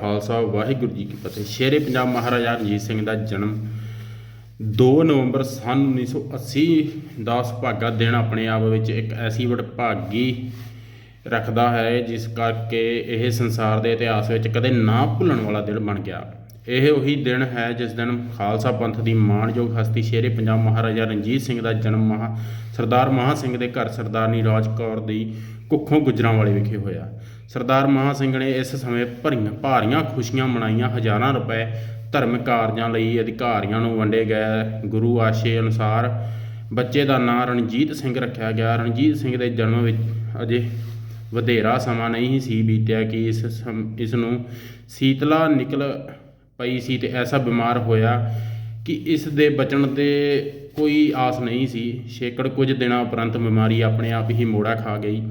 ਖਾਲਸਾ, ਵਾਹਿਗੁਰੂ ਜੀ ਕੀ ਫਤਿਹ। ਸ਼ੇਰੇ ਪੰਜਾਬ ਮਹਾਰਾਜਾ ਰਣਜੀਤ ਸਿੰਘ ਦਾ ਜਨਮ 2 ਨਵੰਬਰ ਸਨ 1980 ਦਾ ਸੁਭਾਗਾ ਦਿਨ ਆਪਣੇ ਆਪ ਵਿੱਚ ਇੱਕ ਐਸੀ ਵਡਭਾਗੀ ਰੱਖਦਾ ਹੈ, ਜਿਸ ਕਰਕੇ ਇਹ ਸੰਸਾਰ ਦੇ ਇਤਿਹਾਸ ਵਿੱਚ ਕਦੇ ਨਾ ਭੁੱਲਣ ਵਾਲਾ ਦਿਨ ਬਣ ਗਿਆ। ਇਹ ਉਹੀ ਦਿਨ ਹੈ ਜਿਸ ਦਿਨ ਖਾਲਸਾ ਪੰਥ ਦੀ ਮਾਣਯੋਗ ਹਸਤੀ ਸ਼ੇਰੇ ਪੰਜਾਬ ਮਹਾਰਾਜਾ ਰਣਜੀਤ ਸਿੰਘ ਦਾ ਜਨਮ ਮਹਾ, ਸਰਦਾਰ ਮਹਾ ਸਿੰਘ ਦੇ ਘਰ ਸਰਦਾਰਨੀ ਰਾਜ ਕੌਰ ਦੀ ਕੁੱਖੋਂ ਗੁਜਰਾਂਵਾਲੇ ਵਿਖੇ ਹੋਇਆ। ਸਰਦਾਰ ਮਹਾ ਸਿੰਘ ਨੇ ਇਸ ਸਮੇਂ ਭਰੀਆਂ ਭਾਰੀਆਂ ਖੁਸ਼ੀਆਂ ਮਨਾਈਆਂ, ਹਜ਼ਾਰਾਂ ਰੁਪਏ ਧਰਮ ਕਾਰਜਾਂ ਲਈ ਅਧਿਕਾਰੀਆਂ ਨੂੰ ਵੰਡੇ ਗਏ। ਗੁਰੂ ਆਸ਼ੇ ਅਨੁਸਾਰ ਬੱਚੇ ਦਾ ਨਾਂ ਰਣਜੀਤ ਸਿੰਘ ਰੱਖਿਆ ਗਿਆ। ਰਣਜੀਤ ਸਿੰਘ ਦੇ ਜਨਮ ਵਿੱਚ ਅਜੇ ਵਧੇਰਾ ਸਮਾਂ ਨਹੀਂ ਸੀ ਬੀਤਿਆ ਕਿ ਇਸ ਸਮ- ਇਸ ਨੂੰ ਸੀਤਲਾ ਨਿਕਲ ਪਈ ਸੀ ਤੇ ਐਸਾ ਬਿਮਾਰ ਹੋਇਆ ਕਿ ਇਸ ਦੇ ਬਚਣ ਤੇ ਕੋਈ ਆਸ ਨਹੀਂ ਸੀ। ਛੇਕੜ ਕੁਝ ਦਿਨਾਂ ਉਪਰੰਤ ਬਿਮਾਰੀ ਆਪਣੇ ਆਪ ਹੀ ਮੋੜਾ ਖਾ ਗਈ।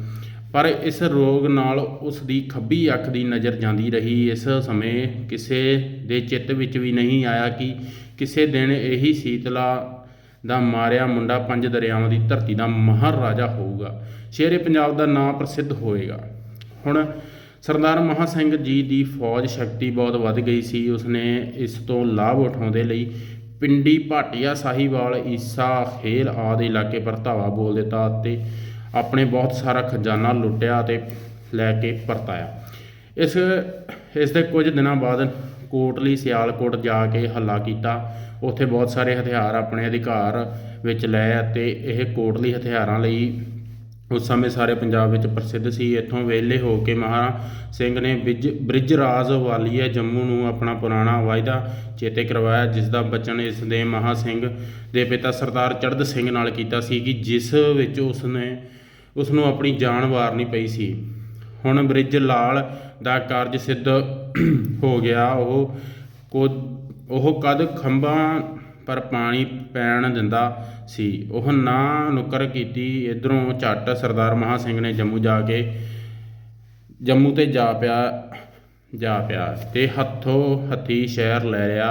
ਪਰ ਇਸ ਰੋਗ ਨਾਲ ਉਸ ਦੀ ਖੱਬੀ ਅੱਖ ਦੀ ਨਜ਼ਰ ਜਾਂਦੀ ਰਹੀ। ਇਸ ਸਮੇਂ ਕਿਸੇ ਦੇ ਚਿੱਤ ਵਿੱਚ ਵੀ ਨਹੀਂ ਆਇਆ ਕਿ ਕਿਸੇ ਦਿਨ ਇਹੀ ਸੀਤਲਾ ਦਾ ਮਾਰਿਆ ਮੁੰਡਾ ਪੰਜ ਦਰਿਆਵਾਂ ਦੀ ਧਰਤੀ ਦਾ ਮਹਾਰਾਜਾ ਹੋਊਗਾ। ਸ਼ੇਰੇ ਪੰਜਾਬ ਦਾ ਨਾਂ ਪ੍ਰਸਿੱਧ ਹੋਏਗਾ। ਹੁਣ ਸਰਦਾਰ ਮਹਾ ਸਿੰਘ ਜੀ ਦੀ ਫੌਜ ਸ਼ਕਤੀ ਬਹੁਤ ਵੱਧ ਗਈ ਸੀ। ਉਸਨੇ ਇਸ ਤੋਂ ਲਾਭ ਉਠਾਉਂਦੇ ਲਈ ਪਿੰਡੀ ਭਾਟੀਆ ਸਾਹੀਵਾਲ ਈਸਾ, ਖੇਲ ਆਦਿ ਇਲਾਕੇ ਪਰ ਧਾਵਾ ਬੋਲ ਦਿੱਤਾ ਅਤੇ ਆਪਣੇ ਬਹੁਤ ਸਾਰਾ ਖਜ਼ਾਨਾ ਲੁੱਟਿਆ ਅਤੇ ਲੈ ਕੇ ਪਰਤਾਇਆ। ਇਸ ਇਸ ਦੇ ਕੁਝ ਦਿਨਾਂ ਬਾਅਦ ਕੋਟਲੀ ਸਿਆਲਕੋਟ ਜਾ ਕੇ ਹੱਲਾ ਕੀਤਾ। ਉੱਥੇ ਬਹੁਤ ਸਾਰੇ ਹਥਿਆਰ ਆਪਣੇ ਅਧਿਕਾਰ ਵਿੱਚ ਲਏ ਅਤੇ ਇਹ ਕੋਟਲੀ ਹਥਿਆਰਾਂ ਲਈ ਉਸ ਸਮੇਂ ਸਾਰੇ ਪੰਜਾਬ ਵਿੱਚ ਪ੍ਰਸਿੱਧ ਸੀ। ਇੱਥੋਂ ਵਿਹਲੇ ਹੋ ਕੇ ਮਹਾਰਾ ਸਿੰਘ ਨੇ ਬਿਜ ਬ੍ਰਿਜ ਰਾਜ ਵਾਲੀਆ ਜੰਮੂ ਨੂੰ ਆਪਣਾ ਪੁਰਾਣਾ ਵਾਅਦਾ ਚੇਤੇ ਕਰਵਾਇਆ, ਜਿਸ ਦਾ ਬਚਨ ਇਸ ਦੇ ਮਹਾ ਸਿੰਘ ਦੇ ਪਿਤਾ ਸਰਦਾਰ ਚੜ੍ਹਦ ਸਿੰਘ ਨਾਲ ਕੀਤਾ ਸੀ ਕਿ ਜਿਸ ਵਿੱਚ ਉਸਨੇ ਉਸ ਨੂੰ ਆਪਣੀ ਜਾਨ ਵਾਰਨੀ ਪਈ ਸੀ। ਹੁਣ ਬ੍ਰਿਜ ਲਾਲ ਦਾ ਕਾਰਜ ਸਿੱਧ ਹੋ ਗਿਆ। ਉਹ ਕੋ ਉਹ ਕਦ ਖੰਭਾਂ ਪਰ ਪਾਣੀ ਪੈਣ ਦਿੰਦਾ ਸੀ। ਉਹ ਨਾ ਨੁਕਰ ਕੀਤੀ। ਇਧਰੋਂ ਝੱਟ ਸਰਦਾਰ ਮਹਾ ਸਿੰਘ ਨੇ ਜੰਮੂ ਜਾ ਕੇ, ਜੰਮੂ ਤੇ ਜਾ ਪਿਆ ਜਾ ਪਿਆ ਤੇ ਹੱਥੋਂ ਹੱਥੀ ਸ਼ਹਿਰ ਲੈ ਲਿਆ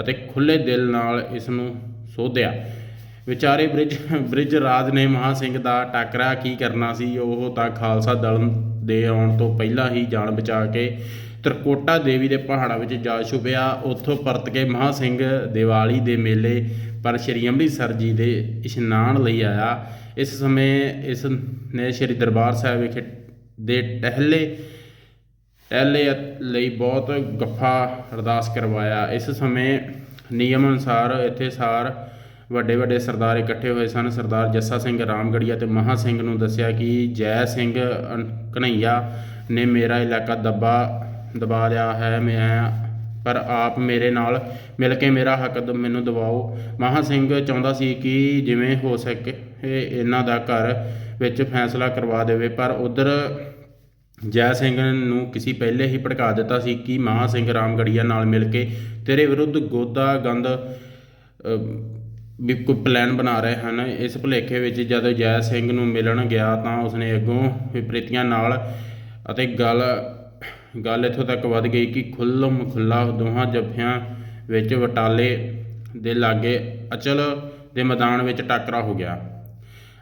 ਅਤੇ ਖੁੱਲੇ ਦਿਲ ਨਾਲ ਇਸ ਨੂੰ ਸੋਧਿਆ। ਵਿਚਾਰੇ ਬ੍ਰਿਜ ਬ੍ਰਿਜ ਰਾਜ ਨੇ ਮਹਾ ਸਿੰਘ ਦਾ ਟਾਕਰਾ ਕੀ ਕਰਨਾ ਸੀ? ਉਹ ਤਾਂ ਖਾਲਸਾ ਦਲ ਦੇ ਆਉਣ ਤੋਂ ਪਹਿਲਾਂ ਹੀ ਜਾਨ ਬਚਾ ਕੇ ਤਰਕੋਟਾ ਦੇਵੀ ਦੇ ਪਹਾੜਾਂ ਵਿੱਚ ਜਾ ਛੁਪਿਆ। ਉੱਥੋਂ ਪਰਤ ਕੇ ਮਹਾ ਸਿੰਘ ਦੀਵਾਲੀ ਦੇ ਮੇਲੇ ਪਰ ਸ਼੍ਰੀ ਅੰਮ੍ਰਿਤਸਰ ਜੀ ਦੇ ਇਸ਼ਨਾਨ ਲਈ ਆਇਆ। ਇਸ ਸਮੇਂ ਇਸ ਨੇ ਸ਼੍ਰੀ ਦਰਬਾਰ ਸਾਹਿਬ ਵਿਖੇ ਦੇ ਟਹਿਲੇ ਟਹਿਲੇ ਲਈ ਬਹੁਤ ਗੱਫਾ ਅਰਦਾਸ ਕਰਵਾਇਆ। ਇਸ ਸਮੇਂ ਨਿਯਮ ਅਨੁਸਾਰ ਇੱਥੇ ਸਾਰ ਵੱਡੇ ਵੱਡੇ ਸਰਦਾਰ ਇਕੱਠੇ ਹੋਏ ਸਨ। ਸਰਦਾਰ ਜੱਸਾ ਸਿੰਘ ਰਾਮਗੜੀਆ ਤੇ ਮਹਾ ਸਿੰਘ ਨੂੰ ਦੱਸਿਆ ਕਿ ਜੈ ਸਿੰਘ ਅਨ- ਕਨ੍ਹਈਆ ਨੇ ਮੇਰਾ ਇਲਾਕਾ ਦੱਬਾ, ਦਬਾ ਲਿਆ ਹੈ। ਮੈਂ, ਪਰ ਆਪ ਮੇਰੇ ਨਾਲ ਮਿਲ ਕੇ ਮੇਰਾ ਹੱਕ ਦ- ਮੈਨੂੰ ਦਿਵਾਓ। ਮਹਾ ਸਿੰਘ ਚਾਹੁੰਦਾ ਸੀ ਕਿ ਜਿਵੇਂ ਹੋ ਸਕੇ, ਇਹਨਾਂ ਦਾ ਘਰ ਵਿੱਚ ਫੈਸਲਾ ਕਰਵਾ ਦੇਵੇ, ਪਰ ਉਧਰ ਜੈ ਸਿੰਘ ਨੂੰ ਕਿਸੇ ਪਹਿਲੇ ਹੀ ਭੜਕਾ ਦਿੱਤਾ ਸੀ ਕਿ ਮਹਾ ਸਿੰਘ ਰਾਮਗੜੀਆ ਨਾਲ ਮਿਲ ਕੇ ਤੇਰੇ ਵਿਰੁੱਧ ਗੋਦਾ ਗੰਦ ਵੀ ਕੋਈ ਪਲਾਨ ਬਣਾ ਰਹੇ ਹਨ। ਇਸ ਭੁਲੇਖੇ ਵਿੱਚ ਜਦੋਂ ਜੈ ਸਿੰਘ ਨੂੰ ਮਿਲਣ ਗਿਆ ਤਾਂ ਉਸਨੇ ਅੱਗੋਂ ਵਿਪਰੀਤੀਆਂ ਨਾਲ ਅਤੇ ਗੱਲ ਗੱਲ ਇੱਥੋਂ ਤੱਕ ਵੱਧ ਗਈ ਕਿ ਖੁੱਲਮ ਖੁੱਲਾ ਦੋਹਾਂ ਜੱਫਿਆਂ ਵਿੱਚ ਵਟਾਲੇ ਦੇ ਲਾਗੇ ਅਚਲ ਦੇ ਮੈਦਾਨ ਵਿੱਚ ਟਾਕਰਾ ਹੋ ਗਿਆ,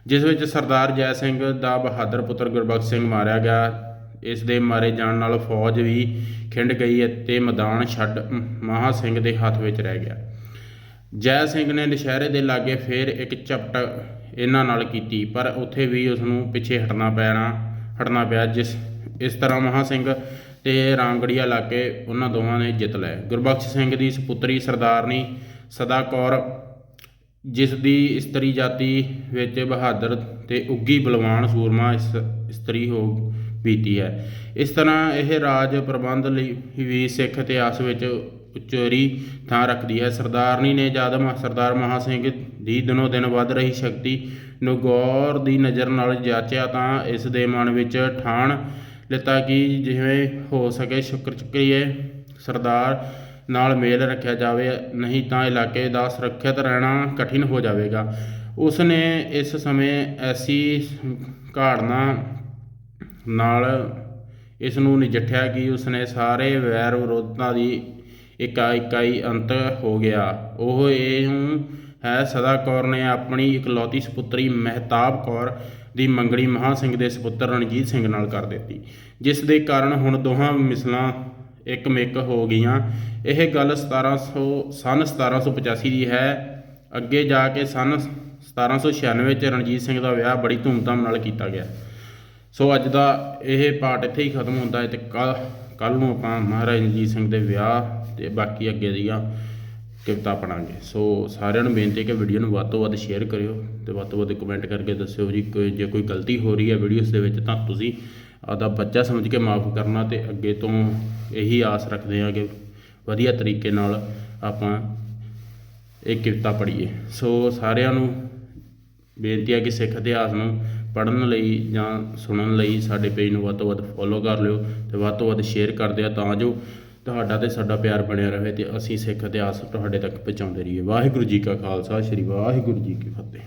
ਜਿਸ ਵਿੱਚ ਸਰਦਾਰ ਜੈ ਸਿੰਘ ਦਾ ਬਹਾਦਰ ਪੁੱਤਰ ਗੁਰਬਖਸ਼ ਸਿੰਘ ਮਾਰਿਆ ਗਿਆ। ਇਸ ਦੇ ਮਾਰੇ ਜਾਣ ਨਾਲ ਫੌਜ ਵੀ ਖਿੰਡ ਗਈ ਅਤੇ ਮੈਦਾਨ ਛੱਡ ਮਹਾ ਸਿੰਘ ਦੇ ਹੱਥ ਵਿੱਚ ਰਹਿ ਗਿਆ। ਜੈ ਸਿੰਘ ਨੇ ਦੁਸਹਿਰੇ ਦੇ ਲਾਗੇ ਫੇਰ ਇੱਕ ਝਪਟ ਇਹਨਾਂ ਨਾਲ ਕੀਤੀ, ਪਰ ਉੱਥੇ ਵੀ ਉਸ ਨੂੰ ਪਿੱਛੇ ਹਟਣਾ ਪੈਣਾ, ਹਟਣਾ ਪਿਆ, ਜਿਸ, ਇਸ ਤਰ੍ਹਾਂ ਮਹਾ ਸਿੰਘ ਤੇ ਰਾਮਗੜੀਆ ਇਲਾਕੇ ਉਹਨਾਂ ਦੋਵਾਂ ਨੇ ਜਿੱਤ ਲਏ ਗੁਰਬਖਸ਼ ਸਿੰਘ ਦੀ ਸੁਪੁੱਤਰੀ ਸਰਦਾਰਨੀ ਸਦਾ ਕੌਰ, ਜਿਸ ਦੀ ਇਸਤਰੀ ਜਾਤੀ ਵਿੱਚ ਬਹਾਦਰ ਤੇ ਉੱਗੀ ਬਲਵਾਨ ਸੂਰਮਾ ਇਸ ਇਸਤਰੀ ਹੋ ਬੀਤੀ ਹੈ। ਇਸ ਤਰ੍ਹਾਂ ਇਹ ਰਾਜ ਪ੍ਰਬੰਧ ਲਈ ਵੀ ਸਿੱਖ ਇਤਿਹਾਸ ਵਿੱਚ ਉਚੇਰੀ ਥਾਂ ਰੱਖਦੀ ਹੈ। ਸਰਦਾਰਨੀ ਨੇ ਜਦ ਮ- ਸਰਦਾਰ ਮਹਾ ਸਿੰਘ ਦੀ ਦਿਨੋ ਦਿਨ ਵੱਧ ਰਹੀ ਸ਼ਕਤੀ ਨੂੰ ਗੌਰ ਦੀ ਨਜ਼ਰ ਨਾਲ ਜਾਚਿਆ ਤਾਂ ਇਸ ਦੇ ਮਨ ਵਿੱਚ ਠਾਣ ਲਿੱਤਾ ਕਿ ਜਿਵੇਂ ਹੋ ਸਕੇ ਸ਼ੁਕਰ ਚੱਕਰੀਏ ਸਰਦਾਰ ਨਾਲ ਮੇਲ ਰੱਖਿਆ ਜਾਵੇ। ਨਹੀਂ ਤਾਂ ਇਲਾਕੇ ਦਾ ਸੁਰੱਖਿਅਤ ਰਹਿਣਾ ਕਠਿਨ ਹੋ ਜਾਵੇਗਾ। ਉਸ ਨੇ ਇਸ ਸਮੇਂ ਐਸੀ ਘਾੜਨਾ ਨਾਲ ਇਸ ਨੂੰ ਨਜਿੱਠਿਆ ਕਿ ਉਸਨੇ ਸਾਰੇ ਵੈਰ ਵਿਰੋਧਤਾ ਦੀ ਇਕਾ ਇਕਾਈ ਅੰਤ ਹੋ ਗਿਆ। ਉਹ ਇਹ ਹੈ ਸਦਾ ਕੌਰ ਨੇ ਆਪਣੀ ਇਕਲੌਤੀ ਸੁਪੁੱਤਰੀ ਮਹਿਤਾਬ ਕੌਰ ਦੀ ਮੰਗਣੀ ਮਹਾ ਸਿੰਘ ਦੇ ਸੁਪੁੱਤਰ ਰਣਜੀਤ ਸਿੰਘ ਨਾਲ ਕਰ ਦਿੱਤੀ। ਜਿਸ ਦੇ ਕਾਰਨ ਹੁਣ ਦੋਹਾਂ ਮਿਸਲਾਂ ਇੱਕ ਹੋ ਗਈਆਂ। ਇਹ ਗੱਲ 1700 ਸਨ 1785 ਦੀ ਹੈ। ਅੱਗੇ ਜਾ ਕੇ ਸਨ 1796 ਚ ਰਣਜੀਤ ਸਿੰਘ ਦਾ ਵਿਆਹ ਬੜੀ ਧੂਮਧਾਮ ਨਾਲ ਕੀਤਾ ਗਿਆ। ਸੋ ਅੱਜ ਦਾ ਇਹ ਪਾਠ ਇੱਥੇ ਹੀ ਖਤਮ ਹੁੰਦਾ ਹੈ ਤੇ ਕੱਲ ਕੱਲ ਨੂੰ ਆਪਾਂ ਮਹਾਰਾਜ ਰਣਜੀਤ ਸਿੰਘ ਦੇ ਵਿਆਹ ਤੇ ਬਾਕੀ ਅੱਗੇ ਦੀਆਂ ਕਵਿਤਾ ਪੜਾਂਗੇ ਸੋ ਸਾਰਿਆਂ ਨੂੰ ਬੇਨਤੀ ਹੈ ਕਿ ਵੀਡੀਓ ਨੂੰ ਵੱਧ ਤੋਂ ਵੱਧ ਸ਼ੇਅਰ ਕਰਿਓ ਤੇ ਵੱਧ ਤੋਂ ਵੱਧ ਕਮੈਂਟ ਕਰਕੇ ਦੱਸਿਓ ਜੀ, ਕੋਈ ਜੇ ਕੋਈ ਗਲਤੀ ਹੋ ਰਹੀ ਹੈ ਵੀਡੀਓਸ ਦੇ ਵਿੱਚ ਤਾਂ ਤੁਸੀਂ ਆਦਾ ਬੱਚਾ ਸਮਝ ਕੇ ਮਾਫ ਕਰਨਾ ਤੇ ਅੱਗੇ ਤੋਂ ਇਹੀ ਆਸ ਰੱਖਦੇ ਹਾਂ ਕਿ ਵਧੀਆ ਤਰੀਕੇ ਨਾਲ ਆਪਾਂ ਇਹ ਕਵਿਤਾ ਪੜ੍ਹੀਏ। ਸੋ ਸਾਰਿਆਂ ਨੂੰ ਬੇਨਤੀ ਹੈ ਕਿ ਸਿੱਖ ਇਤਿਹਾਸ ਨੂੰ ਪੜ੍ਹਨ ਲਈ ਜਾਂ ਸੁਣਨ ਲਈ ਸਾਡੇ ਪੇਜ ਨੂੰ ਵੱਧ ਤੋਂ ਵੱਧ ਫੋਲੋ ਕਰ ਲਿਓ ਤੇ ਵੱਧ ਤੋਂ ਵੱਧ ਸ਼ੇਅਰ ਕਰਦੇ ਆ ਤਾਂ ਜੋ ਤੁਹਾਡਾ ਤੇ ਸਾਡਾ ਪਿਆਰ ਬਣਿਆ ਰਹੇ ਤੇ ਅਸੀਂ ਸਿੱਖ ਇਤਿਹਾਸ ਤੁਹਾਡੇ ਤੱਕ ਪਹੁੰਚਾਉਂਦੇ ਰਹੀਏ। ਵਾਹਿਗੁਰੂ ਜੀ ਕਾ ਖਾਲਸਾ, ਸ੍ਰੀ ਵਾਹਿਗੁਰੂ ਜੀ ਕੀ ਫਤਿਹ।